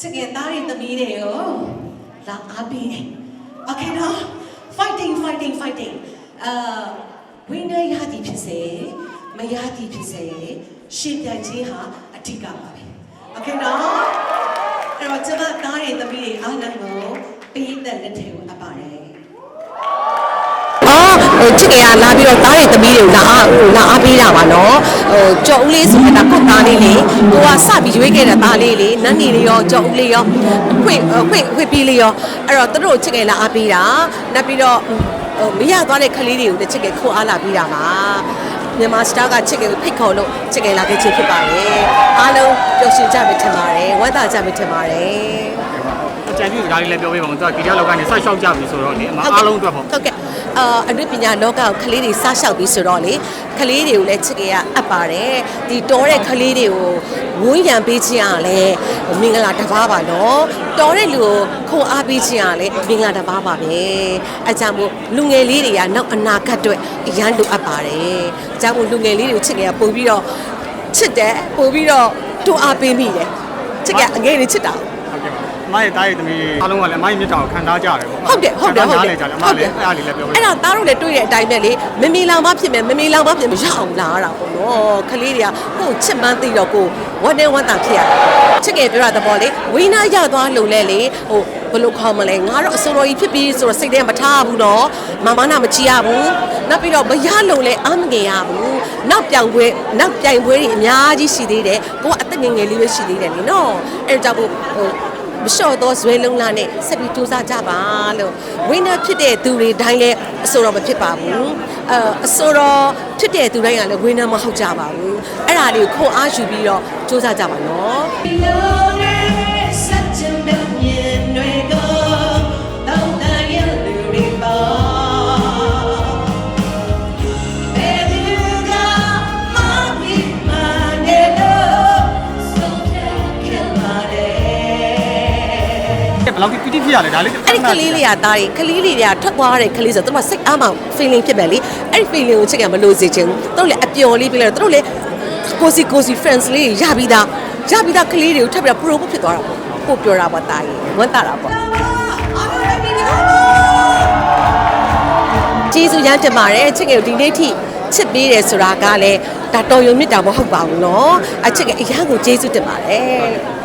ချစ်ခင်သားတွေသမီးတွေကိုလာအားပေးတယ် Okay နော် fighting fighting fighting အာဝိနည်းရသည်ဖြစ်စေမရသည်ဖြစ်စေရှင်ပြိုင်ခြင်းဟာအဓိကပါပဲ။ Okay နော်အဲ့တော့ကျမသားတွေသမီးတွေအားလုံးကိုပေးသက်လက်ထည်ကိုအပ်ပါတယ်။အော်ချစ်ကရလာပြီးတော့သားတွေသမီးတွေကိုလာအားလာအားပေးတာပါနော်။ ဟိုကြော်ဦးလေးဆိုတဲ့ဒါကိုသားလေးလေကိုကစပြီးရွေးခဲ့တဲ့သားလေးလေနန်းနေလေးရောကြော်ဦးလေးရောခွေခွေခွေပြီးလေးရောအဲ့တော့သူတို့ချစ်ကရလာအားပေးတာနောက်ပြီးတော့ဟိုမရသွားတဲ့ကလေးတွေကိုလည်းချစ်ကရခိုးအားလာပေးတာပါမြန်မာစတာကချစ်ကရကိုဖိတ်ခေါ်လို့ချစ်ကရလာခဲ့ခြင်းဖြစ်ပါတယ်အားလုံးပျော်ရွှင်ကြမယ်ထင်ပါတယ်ဝမ်းသာကြမယ်ထင်ပါတယ်အ ကြံပြုစကားလေးလည်းပြောပေးပါဦးသူကဒီတယောက်လောက်ကနေဆက်လျှောက်ကြပြီဆိုတော့လေအမအားလုံးအတွက်ပေါ့ဟုတ်ကဲ့အာအနုပညာလောကကိုကလေးတွေစားလျှောက်ပြီးဆိုတော့လေကလေးတွေကိုလည်းချစ်ကြရအပ်ပါတယ်ဒီတော်တဲ့ကလေးတွေကိုဝန်းရံပေးခြင်းအားလည်းမင်္ဂလာတစ်ပါးပါနော်တော်တဲ့လူကိုခုံအားပေးခြင်းအားလည်းမင်္ဂလာတစ်ပါးပါပဲအဲကြောင့်မို့လူငယ်လေးတွေကနောက်အနာဂတ်အတွက်အရန်လိုအပ်ပါတယ်အဲကြောင့်မို့လူငယ်လေးတွေကိုချစ်ကြရပို့ပြီးတော့ချစ်တယ်ပို့ပြီးတော့တူအားပေးမိတယ်ချစ်ကြအငယ်လေးချစ်တာဟုတ်ကဲ့ပါ အမရဲ့တားရဲ့သမီးအားလုံးကလည်းအမရဲ့မြတ်တာကိုခံစားကြတယ်ပေါ့ဟုတ်တယ်ဟုတ်တယ်ဟုတ်တယ်ကြတယ်အမလည်းအဲ့ဒါလေးလည်းပြောပေးအဲ့ဒါသားတို့လည်းတွေ့တဲ့အတိုင်းပဲလေမမီလောင်မဖြစ်မယ်မမီလောင်မဖြစ်မရအောင်လာရတာပေါ့နော်ခလေးတွေကကိုယ်ချစ်မှန်းသိတော့ကိုယ်ဝမ်းနဲ့ဝမ်းသာဖြစ်ရတယ်ချစ်ငယ်ပြောတာတဘောလေဝိနာရသွားလို့လဲလေဟိုဘယ်လိုခေါ်မလဲငါတော့အစိုးရကြီးဖြစ်ပြီးဆိုတော့စိတ်ထဲမထားဘူးနော်မမနာမကြည့်ရဘူးနောက်ပြီးတော့မရလို့လဲအမငယ်ရဘူးနောက်ပြောင်ပွဲနောက်ပြိုင်ပွဲတွေအများကြီးရှိသေးတယ်ကိုကအသက်ငယ်ငယ်လေးပဲရှိသေးတယ်လေနော်အဲ့ဒါကြောင့်မို့ဟို မလျှော့သောဇွဲလုံးလားနဲ့ဆက်ပြီးစူးစမ်းကြပါလို့ဝိနာဖြစ်တဲ့သူတွေတိုင်းလည်းအစိုးရမဖြစ်ပါဘူးအဲအစိုးရဖြစ်တဲ့သူတိုင်းကလည်းဝိနာမဟုတ်ကြပါဘူးအဲ့ဒါလေးကိုခွန်အားယူပြီးတော့စူးစမ်းကြပါနော် ပီတိဖြစ်ရလဲဒါလေး အဲ့ဒီကလေးလေးကသားတွေကလေးလေးတွေကထွက်သွားတဲ့ကလေးဆိုတော့သူကစိတ်အားမောင် feeling ဖြစ်မယ်လေအဲ့ဒီ feeling ကိုချက်ကမလို့စေချင်ဘူးသူတို့လည်းအပျော်လေးပြလိုက်တော့သူတို့လည်းကိုစီကိုစီ friends လေးတွေရပြီးသားရပြီးသားကလေးတွေကိုထပ်ပြီးတော့ pro ဖြစ်သွားတာပေါ့ကိုပြောတာပေါ့သားကြီးဝမ်းသာတာပေါ့ ကျေးဇူးရမ်းတင်ပါတယ်ချစ်ငယ်ကိုဒီနေ့ထိချစ်ပေးတယ်ဆိုတာကလည်းဒါတော်ရုံမြစ်တာမဟုတ်ပါဘူးเนาะအချစ်ငယ်အရန်ကိုကျေးဇူးတင်ပါတယ်